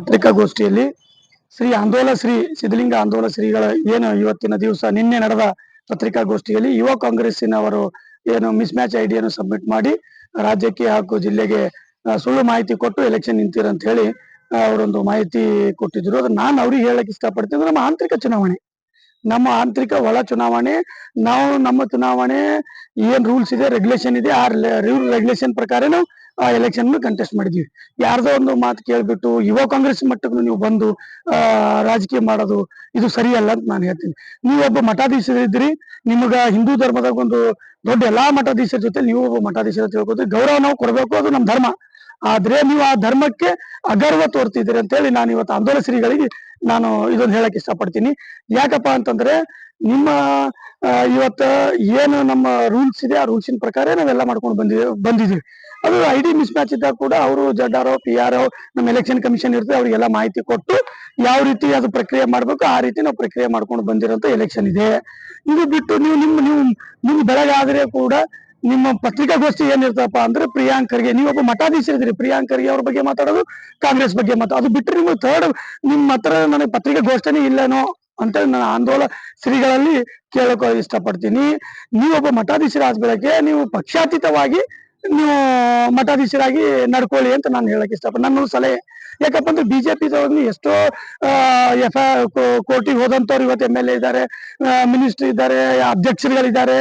ಪತ್ರಿಕಾಗೋಷ್ಠಿಯಲ್ಲಿ ಶ್ರೀ ಆಂದೋಲ, ಶ್ರೀ ಸಿದ್ಧಲಿಂಗ ಆಂದೋಲ ಶ್ರೀಗಳ ಏನು ಇವತ್ತಿನ ದಿವಸ ನಿನ್ನೆ ನಡೆದ ಪತ್ರಿಕಾಗೋಷ್ಠಿಯಲ್ಲಿ ಯುವ ಕಾಂಗ್ರೆಸ್ಸಿನವರು ಏನು ಮಿಸ್ ಮ್ಯಾಚ್ ಐಡಿಯನ್ನು ಸಬ್ಮಿಟ್ ಮಾಡಿ, ರಾಜ್ಯಕ್ಕೆ ಹಾಗೂ ಜಿಲ್ಲೆಗೆ ಸುಳ್ಳು ಮಾಹಿತಿ ಕೊಟ್ಟು ಎಲೆಕ್ಷನ್ ನಿಂತಿರಂತ ಹೇಳಿ ಅವರೊಂದು ಮಾಹಿತಿ ಕೊಟ್ಟಿದ್ರು. ಅದು ನಾನು ಅವ್ರಿಗೆ ಹೇಳಕ್ ಇಷ್ಟಪಡ್ತೀನಿ ನಮ್ಮ ಆಂತರಿಕ ಚುನಾವಣೆ. ನಮ್ಮ ಆಂತರಿಕ ಒಳ ಚುನಾವಣೆ, ನಾವು ನಮ್ಮ ಚುನಾವಣೆ, ಏನ್ ರೂಲ್ಸ್ ಇದೆ ರೆಗ್ಯುಲೇಷನ್ ಇದೆ, ಆ ರೂಲ್ ರೆಗ್ಯುಲೇಷನ್ ಪ್ರಕಾರ ನಾವು ಆ ಎಲೆಕ್ಷನ್ ಕಂಟೆಸ್ಟ್ ಮಾಡಿದ್ವಿ. ಯಾರ್ದೋ ಒಂದು ಮಾತು ಕೇಳ್ಬಿಟ್ಟು ಯುವ ಕಾಂಗ್ರೆಸ್ ಮಟ್ಟಕ್ಕೂ ನೀವು ಬಂದು ರಾಜಕೀಯ ಮಾಡೋದು ಇದು ಸರಿಯಲ್ಲ ಅಂತ ನಾನು ಹೇಳ್ತೀನಿ. ನೀವು ಒಬ್ಬ ಮಠಾಧೀಶರಿದ್ರಿ ನಿಮಗ ಹಿಂದೂ ಧರ್ಮದಾಗ ಒಂದು ದೊಡ್ಡ ಎಲ್ಲಾ ಮಠಾಧೀಶರ ಜೊತೆ ನೀವು ಒಬ್ಬ ಮಠಾಧೀಶರ ತಿಳ್ಕೊತೀವಿ ಗೌರವ ನಾವು ಕೊಡಬೇಕು, ಅದು ನಮ್ಮ ಧರ್ಮ. ಆದ್ರೆ ನೀವು ಆ ಧರ್ಮಕ್ಕೆ ಅಗರ್ವ ತೋರ್ತಿದ್ದೀರಿ ಅಂತ ಹೇಳಿ ನಾನು ಇವತ್ತು ಆಂದೋಲನ ಶ್ರೀಗಳಿಗೆ ನಾನು ಇದೊಂದು ಹೇಳಕ್ ಇಷ್ಟಪಡ್ತೀನಿ. ಯಾಕಪ್ಪ ಅಂತಂದ್ರೆ ನಿಮ್ಮ ಇವತ್ತ ಏನು ನಮ್ಮ ರೂಲ್ಸ್ ಇದೆ, ಆ ರೂಲ್ಸಿನ ಪ್ರಕಾರ ನಾವೆಲ್ಲ ಮಾಡ್ಕೊಂಡು ಬಂದಿದ್ದೀವಿ ಬಂದಿದ್ದೀವಿ. ಅದು ಐ ಡಿ ಮಿಸ್ ಮ್ಯಾಚ್ ಇದ್ದಾಗ ಕೂಡ ಅವರು ಜಡ್ ಆರ್ ಪಿ ಆರ್ ನಮ್ಮ ಎಲೆಕ್ಷನ್ ಕಮಿಷನ್ ಇರ್ತದೆ, ಅವ್ರಿಗೆಲ್ಲ ಮಾಹಿತಿ ಕೊಟ್ಟು ಯಾವ ರೀತಿ ಅದು ಪ್ರಕ್ರಿಯೆ ಮಾಡ್ಬೇಕು, ಆ ರೀತಿ ನಾವು ಪ್ರಕ್ರಿಯೆ ಮಾಡ್ಕೊಂಡು ಬಂದಿರೋಂಥ ಎಲೆಕ್ಷನ್ ಇದೆ. ಇದು ಬಿಟ್ಟು ನೀವು ನಿಮ್ಮ, ನೀವು ನಿಮ್ ಬೆಳಗಾದ್ರೆ ಕೂಡ ನಿಮ್ಮ ಪತ್ರಿಕಾಗೋಷ್ಠಿ ಏನಿರ್ತಪ್ಪ ಅಂದ್ರೆ ಪ್ರಿಯಾಂಕರ್ಗೆ, ನೀವೊಬ್ಬ ಮಠಾಧೀಶರಿದ್ರಿ ಪ್ರಿಯಾಂಕ್ ಖರ್ಗೆ ಅವ್ರ ಬಗ್ಗೆ ಮಾತಾಡೋದು ಕಾಂಗ್ರೆಸ್ ಬಗ್ಗೆ ಮಾತಾಡೋದು ಅದು ಬಿಟ್ಟರೆ ನಿಮ್ಗೆ ಥರ್ಡ್ ನಿಮ್ಮ ಹತ್ರ ನನಗೆ ಪತ್ರಿಕಾಗೋಷ್ಠಿನೇ ಇಲ್ಲೇನೋ ಅಂತ ನಾನು ಆಂದೋಲ ಶ್ರೀಗಳಲ್ಲಿ ಕೇಳಕ್ ಇಷ್ಟಪಡ್ತೀನಿ. ನೀವೊಬ್ಬ ಮಠಾಧೀಶರಾದ ಬೆಳಗ್ಗೆ ನೀವು ಪಕ್ಷಾತೀತವಾಗಿ ನೀವು ಮಠಾಧೀಶರಾಗಿ ನಡ್ಕೊಳ್ಳಿ ಅಂತ ನಾನು ಹೇಳಕ್ ಇಷ್ಟಪಡ್ತೀನಿ. ನನ್ನ ಸಲಹೆ. ಯಾಕಪ್ಪ ಅಂದ್ರೆ ಬಿಜೆಪಿ ಎಷ್ಟೋ ಎಫ್ ಕೋರ್ಟಿಗೆ ಹೋದಂತವ್ರು ಇವತ್ತು ಎಂ ಎಲ್ ಎ ಇದ್ದಾರೆ ಮಿನಿಸ್ಟರ್ ಇದ್ದಾರೆ, ಅಧ್ಯಕ್ಷರುಗಳಿದ್ದಾರೆ.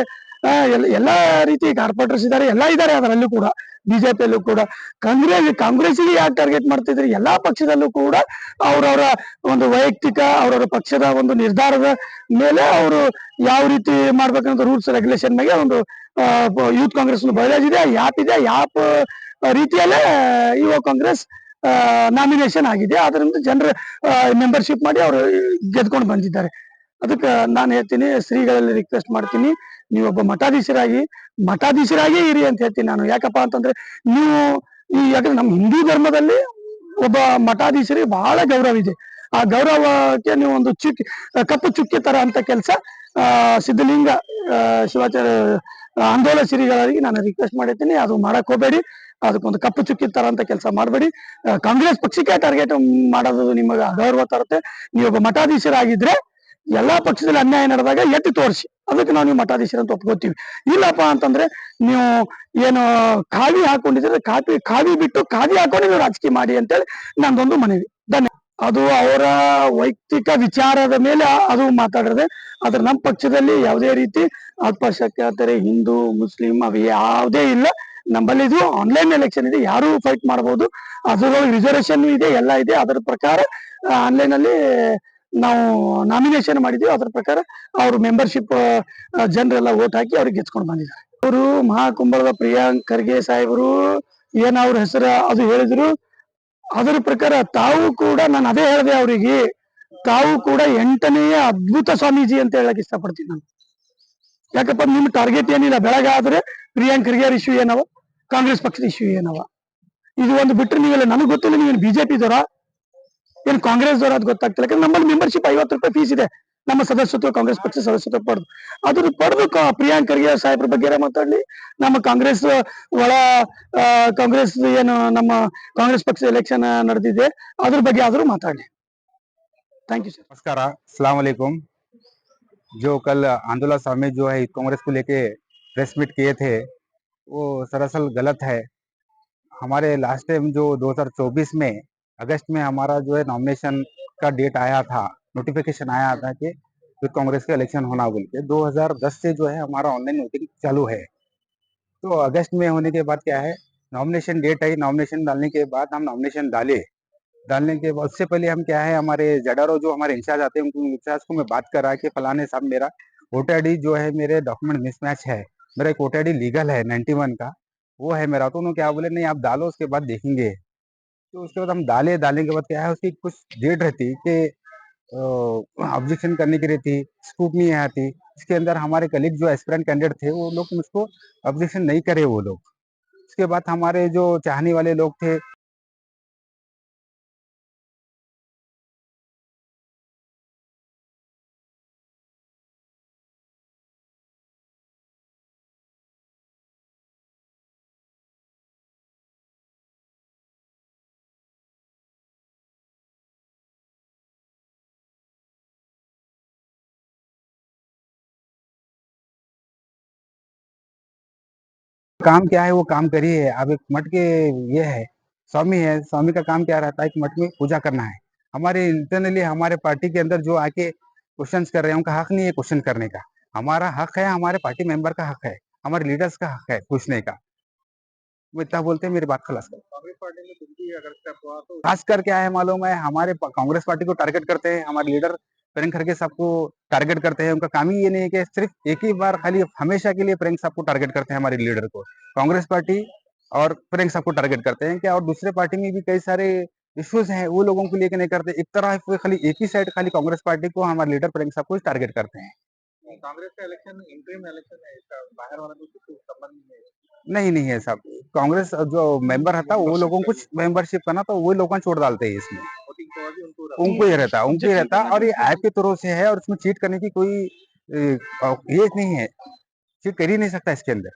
ಎಲ್ಲ ರೀತಿ ಕಾರ್ಪೊರೇಟರ್ಸ್ ಇದ್ದಾರೆ ಎಲ್ಲ ಇದ್ದಾರೆ ಅದರಲ್ಲೂ ಕೂಡ. ಬಿಜೆಪಿಯಲ್ಲೂ ಕೂಡ. ಕಾಂಗ್ರೆಸ್, ಕಾಂಗ್ರೆಸ್ಸಿಗೆ ಯಾಕೆ ಟಾರ್ಗೆಟ್ ಮಾಡ್ತಿದ್ರಿ? ಎಲ್ಲಾ ಪಕ್ಷದಲ್ಲೂ ಕೂಡ ಅವರವರ ಒಂದು ವೈಯಕ್ತಿಕ, ಅವ್ರವ್ರ ಪಕ್ಷದ ಒಂದು ನಿರ್ಧಾರದ ಮೇಲೆ ಅವರು ಯಾವ ರೀತಿ ಮಾಡ್ಬೇಕಂತ ರೂಲ್ಸ್ ರೆಗ್ಯುಲೇಷನ್ ಮೇಲೆ ಒಂದು ಯೂತ್ ಕಾಂಗ್ರೆಸ್ ಬಯಲಾಜ್ ಇದೆ ಯಾಪ್ ಇದೆ ಯಾಪ್ ರೀತಿಯಲ್ಲೇ ಯುವ ಕಾಂಗ್ರೆಸ್ ನಾಮಿನೇಷನ್ ಆಗಿದೆ. ಅದರಿಂದ ಜನರ ಮೆಂಬರ್ಶಿಪ್ ಮಾಡಿ ಅವರು ಗೆದ್ಕೊಂಡು ಬಂದಿದ್ದಾರೆ. ಅದಕ್ಕೆ ನಾನು ಹೇಳ್ತೀನಿ, ಶ್ರೀಗಳಲ್ಲಿ ರಿಕ್ವೆಸ್ಟ್ ಮಾಡ್ತೀನಿ. ನೀವೊಬ್ಬ ಮಠಾಧೀಶರಾಗಿ ಮಠಾಧೀಶರಾಗೇ ಇರಿ ಅಂತ ಹೇಳ್ತೀನಿ ನಾನು. ಯಾಕಪ್ಪ ಅಂತಂದ್ರೆ ನೀವು ಈ ಯಾಕಂದ್ರೆ ನಮ್ಮ ಹಿಂದೂ ಧರ್ಮದಲ್ಲಿ ಒಬ್ಬ ಮಠಾಧೀಶರಿಗೆ ಬಹಳ ಗೌರವ ಇದೆ. ಆ ಗೌರವಕ್ಕೆ ನೀವು ಒಂದು ಚುಕ್ಕಿ, ಕಪ್ಪು ಚುಕ್ಕಿ ತರ ಅಂತ ಕೆಲಸ ಸಿದ್ಧಲಿಂಗ ಶಿವಾಚಾರ್ಯ ಆಂದೋಲನ ಶ್ರೀಗಳಿಗೆ ನಾನು ರಿಕ್ವೆಸ್ಟ್ ಮಾಡಿದ್ದೀನಿ ಅದು ಮಾಡಕ್ ಹೋಗ್ಬೇಡಿ. ಅದಕ್ಕೊಂದು ಕಪ್ಪು ಚುಕ್ಕಿ ತರ ಅಂತ ಕೆಲಸ ಮಾಡಬೇಡಿ. ಕಾಂಗ್ರೆಸ್ ಪಕ್ಷಕ್ಕೆ ಟಾರ್ಗೆಟ್ ಮಾಡೋದು ನಿಮಗೆ ಅಗೌರವ ತರುತ್ತೆ. ನೀವೊಬ್ಬ ಮಠಾಧೀಶರಾಗಿದ್ರೆ ಎಲ್ಲಾ ಪಕ್ಷದಲ್ಲಿ ಅನ್ಯಾಯ ನಡೆದಾಗ ಎತ್ತಿ ತೋರಿಸಿ. ಅದಕ್ಕೆ ನಾವು ನೀವು ಮಠಾಧೀಶರು ಅಂತ ಒಪ್ಕೋತೀವಿ. ಇಲ್ಲಪ್ಪ ಅಂತಂದ್ರೆ ನೀವು ಏನು ಖಾವಿ ಹಾಕೊಂಡಿದ್ರೆ ಕಾಪಿ ಖಾವಿ ಬಿಟ್ಟು ಖಾದಿ ಹಾಕೊಂಡು ನೀವು ರಾಜಕೀಯ ಮಾಡಿ ಅಂತೇಳಿ ನಂದೊಂದು ಮನವಿ. ಧನ್ಯ. ಅದು ಅವರ ವೈಯಕ್ತಿಕ ವಿಚಾರದ ಮೇಲೆ ಅದು ಮಾತಾಡಿದ್ರೆ ಆದ್ರೆ ನಮ್ಮ ಪಕ್ಷದಲ್ಲಿ ಯಾವುದೇ ರೀತಿ ಅಲ್ಪಸಂಖ್ಯಾತರೆ, ಹಿಂದೂ, ಮುಸ್ಲಿಂ ಅವು ಯಾವುದೇ ಇಲ್ಲ. ನಮ್ಮಲ್ಲಿ ಇದು ಆನ್ಲೈನ್ ಎಲೆಕ್ಷನ್ ಇದೆ, ಯಾರು ಫೈಟ್ ಮಾಡಬಹುದು. ಅದರೊಳಗೆ ರಿಸರ್ವೇಶನ್ ಇದೆ, ಎಲ್ಲ ಇದೆ. ಅದರ ಪ್ರಕಾರ ಆನ್ಲೈನ್ ಅಲ್ಲಿ ನಾವು ನಾಮಿನೇಷನ್ ಮಾಡಿದೀವಿ. ಅದ್ರ ಪ್ರಕಾರ ಅವ್ರ ಮೆಂಬರ್ಶಿಪ್ ಜನರೆಲ್ಲ ಓಟ್ ಹಾಕಿ ಅವ್ರಿಗೆ ಗೆದ್ಕೊಂಡು ಬಂದಿದ್ದಾರೆ. ಅವರು ಮಹಾಕುಂಭದ ಪ್ರಿಯಾಂಕ್ ಖರ್ಗೆ ಸಾಹೇಬರು, ಏನ್ ಅವ್ರ ಹೆಸರು ಅದು ಹೇಳಿದ್ರು. ಅದರ ಪ್ರಕಾರ ತಾವು ಕೂಡ, ನಾನು ಅದೇ ಹೇಳಿದೆ ಅವರಿಗೆ, ತಾವು ಕೂಡ ಎಂಟನೆಯ ಅದ್ಭುತ ಸ್ವಾಮೀಜಿ ಅಂತ ಹೇಳಕ್ ಇಷ್ಟಪಡ್ತೀನಿ ನಾನು. ಯಾಕಪ್ಪ, ನಿಮ್ ಟಾರ್ಗೆಟ್ ಏನಿಲ್ಲ. ಬೆಳಗಾದ್ರೆ ಪ್ರಿಯಾಂಕ್ ಖರ್ಗೆ ಇಶ್ಯೂ ಏನವ? ಕಾಂಗ್ರೆಸ್ ಪಕ್ಷದ ಇಶ್ಯೂ ಏನವ? ಇದು ಒಂದು ಬಿಟ್ಟರೆ ನೀವೆಲ್ಲ, ನನಗೆ ಗೊತ್ತಿಲ್ಲ, ನೀವೇನು ಬಿಜೆಪಿ ದವರ? ಏನ್ ಕಾಂಗ್ರೆಸ್ ದವರ ಅದು ಗೊತ್ತಾಗ್ತಿಲ್ಲ ಯಾಕಂದ್ರೆ ನಮ್ಮಲ್ಲಿ ಮೆಂಬರ್ಶಿಪ್ ಐವತ್ತು ರೂಪಾಯಿ ಫೀಸ್ ಇದೆ ನಮ್ಮ ಸದಸ್ಯತ್ವ ಕಾಂಗ್ರೆಸ್ ಪಕ್ಷ ಸದಸ್ಯತ್ವ ಪಡೆದು ಅದ್ರ ಪಡೆದು ಕಾ- ಪ್ರಿಯಾಂಕ್ ಖರ್ಗೆ ಸಾಹೇಬ್ರ ಬಗ್ಗೆ ಮಾತಾಡ್ಲಿ ನಮ್ಮ ಕಾಂಗ್ರೆಸ್ ಒಳ ಆ, ಕಾಂಗ್ರೆಸ್ ಏನು ನಮ್ಮ ಕಾಂಗ್ರೆಸ್ ಪಕ್ಷ ಎಲೆಕ್ಷನ್ ನಡೆದಿದೆ ಅದ್ರ ಬಗ್ಗೆ ಆದ್ರೂ ಮಾತಾಡ್ಲಿ ಥ್ಯಾಂಕ್ ಯು ಸರ್ नमस्कार अस्सलाम वालेकुम जो कल आंदोलन स्वामी जो है कांग्रेस को लेके प्रेस मीट किए थे वो सरासल गलत है हमारे लास्ट टाइम जो 2024 में अगस्त में हमारा जो है नॉमिनेशन का डेट आया था नोटिफिकेशन आया था कि यूथ कांग्रेस का इलेक्शन होना बोल के 2010 से जो है हमारा ऑनलाइन वोटिंग चालू है। तो अगस्त में होने के बाद क्या है नॉमिनेशन डेट आई नॉमिनेशन डालने के बाद हम नॉमिनेशन डाले। डालने के बाद उससे पहले हम क्या है, हमारे जडारो जो हमारे इंचार्ज आते हैं, उनको इंचार्ज को मैं बात करा कि फलाने साहब मेरा वोटर डी जो है मेरे डॉक्यूमेंट मिसमैच है। मेरा एक वोटर डी लीगल है 91 का, वो है मेरा। तो उन्होंने क्या बोले, नहीं, आप डालो, उसके बाद देखेंगे। तो उसके बाद हम डाले, डालने के बाद क्या है, उसकी कुछ डेट रहती कि ऑब्जेक्शन करने की रहती स्कूप नहीं आती। इसके अंदर हमारे कलीग जो एस्पिरेंट कैंडिडेट थे, वो लोग मुझको ऑब्जेक्शन नहीं करे वो लोग। उसके बाद हमारे जो चाहने वाले लोग थे काम क्या है वो काम करिए। अब एक मठ के ये है स्वामी है स्वामी का काम क्या रहता है कि मठ में पूजा करना है। हमारे इंटरनली हमारे पार्टी के अंदर जो आके क्वेश्चन कर रहे हैं उनका हक नहीं है क्वेश्चन करने का। हमारा हक है हमारे पार्टी मेंबर का हक है हमारे लीडर्स का हक है पूछने का। वो इतना बोलते हैं मेरी बात खलास कर। तो खास कर क्या है मालूम है हमारे कांग्रेस पार्टी को टारगेट करते हैं हमारे लीडर प्रियंक खड़गे साहब को टारगेट करते हैं। उनका काम ही ये नहीं है कि सिर्फ़ एक ही बार खाली हमेशा के लिए प्रियंक साहब को टारगेट करते हैं हमारे लीडर को। कांग्रेस पार्टी और प्रियंक साहब को टारगेट करते हैं क्या? और दूसरे पार्टी में भी कई सारे इश्यूज़ हैं वो लोगों को लेकर नहीं करते। एक तरह खाली एक ही साइड खाली कांग्रेस पार्टी को हमारे लीडर प्रियंक साहब को टारगेट करते हैं। कांग्रेस का इलेक्शन इंटरिम इलेक्शन है इसका। बाहर वाला तो कुछ संबंध नहीं है। नहीं नहीं है साहब कांग्रेस जो मेंबर है वो लोगों को मेंबरशिप करना तो वो लोग छोड़ डालते हैं इसमें। उनको ही रहता उनको ही रहता और ये ऐप के तरह से है और उसमें चीट करने की कोई ये नहीं है। चीट कर ही नहीं सकता इसके अंदर।